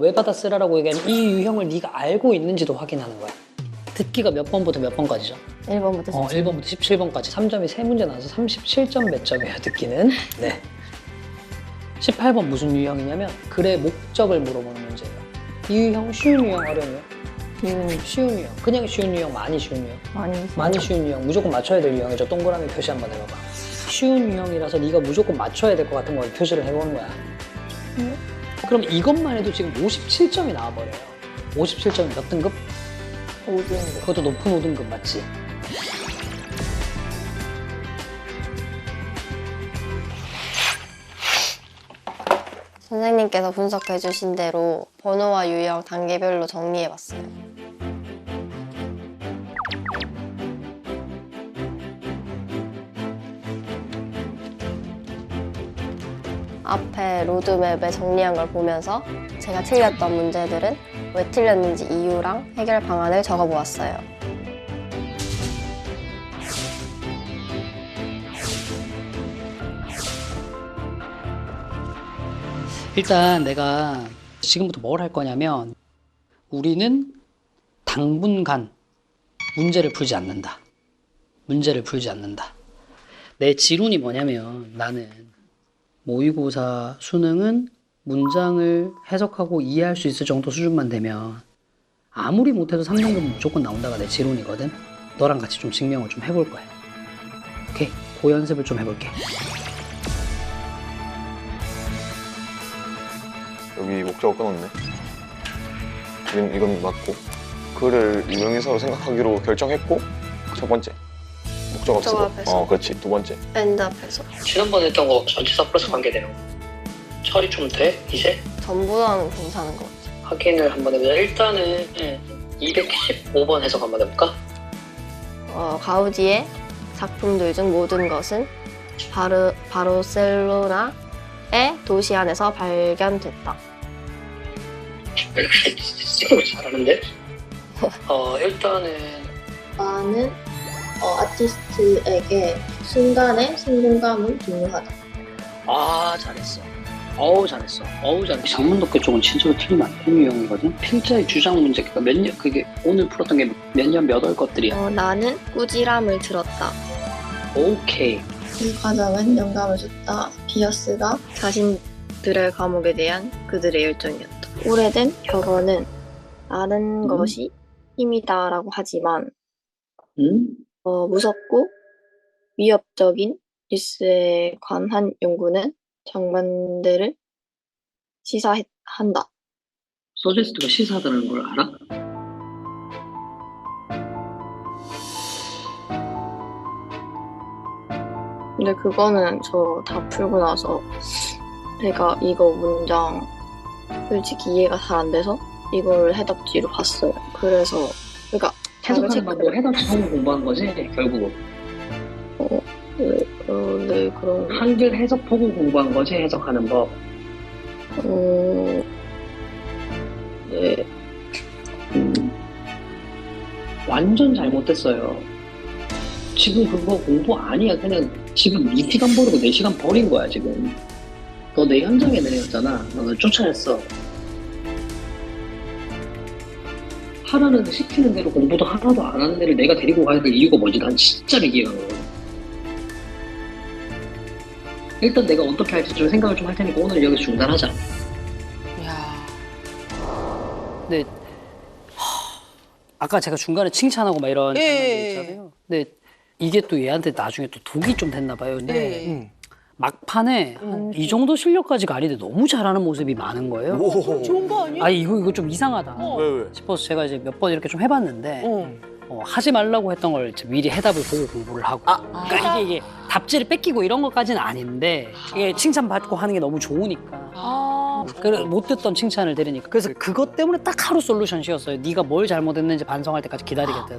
왜 받아 쓰라라고 얘기하면 이 유형을 네가 알고 있는지도 확인하는 거야. 듣기가 몇 번부터 몇 번까지죠? 1번부터 어, 1번부터 17번까지 3점이 3문제 나와서 37점 몇 점이에요, 듣기는. 네. 18번 무슨 유형이냐면 글의 목적을 물어보는 문제예요. 이 유형 쉬운 유형, 어려운 유형? 음, 쉬운 유형. 그냥 쉬운 유형, 많이 쉬운 유형. 많이 많이 쉬운 유형, 무조건 맞춰야 될 유형이죠. 동그라미 표시 한번 해봐봐. 쉬운 유형이라서 네가 무조건 맞춰야 될 것 같은 걸 표시를 해보는 거야. 음. 그럼 이것만 해도 지금 57점이 나와버려요. 57점이 몇 등급? 5등급. 그것도 높은 5등급 맞지? 선생님께서 분석해 주신 대로 번호와 유형 단계별로 정리해 봤어요. 앞에 로드맵에 정리한 걸 보면서 제가 틀렸던 문제들은 왜 틀렸는지 이유랑 해결 방안을 적어 보았어요. 일단 내가 지금부터 뭘 할 거냐면 우리는 당분간 문제를 풀지 않는다. 문제를 풀지 않는다. 내 지론이 뭐냐면 나는 모의고사 수능은 문장을 해석하고 이해할 수 있을 정도 수준만 되면 아무리 못해도 3등급 무조건 나온다가 내 지론이거든. 너랑 같이 좀 증명을 좀 해볼 거야. 오케이? 그 연습을 좀 해볼게. 여기 목적어 끊었네. 이건, 이건 맞고. 그를 유명인사로 생각하기로 결정했고, 첫 번째. 목적어 쓰고. 앞에서. 어, 그렇지. 두 번째. 엔드 앞에서 지난번에 했던 거 전치사 플러스 관계대로 처리 좀 돼? 이제? 전부 다는 괜찮은 것 같아요. 확인을 한번 해보자. 일단은 215번 해석 한번 해볼까? 어, 가우디의 작품들 중 모든 것은 바르, 바르셀로나의 도시 안에서 발견됐다. 이거 잘하는데? 어 일단은 많은 어, 아티스트에게 순간의 생동감은 중요하다. 아 잘했어. 어우 잘했어. 어우 잘했어. 장문독해 쪽은 진짜로 틀리면 안 되는 유형이거든. 필자의 주장 문제 그러니까 몇 년 그게 오늘 풀었던 게 몇 년 몇 월 것들이야. 어, 나는 꾸지람을 들었다. 오케이. 이 과정은 영감을 줬다. 비어스가 자신들의 과목에 대한 그들의 열정이었다. 오래된 결혼은 아는 음. 것이 힘이다라고 하지만 응? 어, 무섭고 위협적인 뉴스에 관한 연구는 정반대를 시사한다. 서제스트가 시사하다는 걸 알아? 근데 그거는 저 다 풀고 나서 제가 이거 문장 솔직히 이해가 잘 안 돼서 이걸 해답지로 봤어요. 그래서 그러니까 해석하는 방법 해답지 성우 공부한 거지 결국은. 네, 어, 네 그런 거. 한글 해석 보고 공부한 거지 해석하는 법. 어, 네. 음, 완전 잘못됐어요. 지금 그거 공부 아니야. 그냥 지금 2시간 버리고 4시간 버린 거야, 지금. 너 내 현장에 내렸잖아. 너는 쫓아냈어. 하라는 시키는 대로 공부도 하나도 안 하는 애를 내가 데리고 가야 될 이유가 뭐지? 난 진짜 이해가 안 가. 일단 내가 어떻게 할지 좀 생각을 좀 할 테니까 오늘 여기서 중단하자. 야. 네. 아까 제가 중간에 칭찬하고 막 이런 예, 장면들 예, 있잖아요. 근데 이게 또 얘한테 나중에 또 독이 좀 됐나 봐요. 근데 예. 막판에 음. 한이 정도 실력까지가 아닌데 너무 잘하는 모습이 많은 거예요. 오. 좋은 거 아니야? 아 이거 이거 좀 이상하다 어. 왜, 왜? 싶어서 제가 이제 몇 번 이렇게 좀 해봤는데 어. 어, 하지 말라고 했던 걸 이제 미리 해답을 보고 공부를 하고 아. 그러니까 이게, 이게 답지를 뺏기고 이런 것까지는 아닌데 이게 칭찬받고 하는 게 너무 좋으니까 아. 그래 못 듣던 칭찬을 들으니까 그래서 그것 때문에 딱 하루 솔루션 씌웠어요 네가 뭘 잘못했는지 반성할 때까지 기다리겠다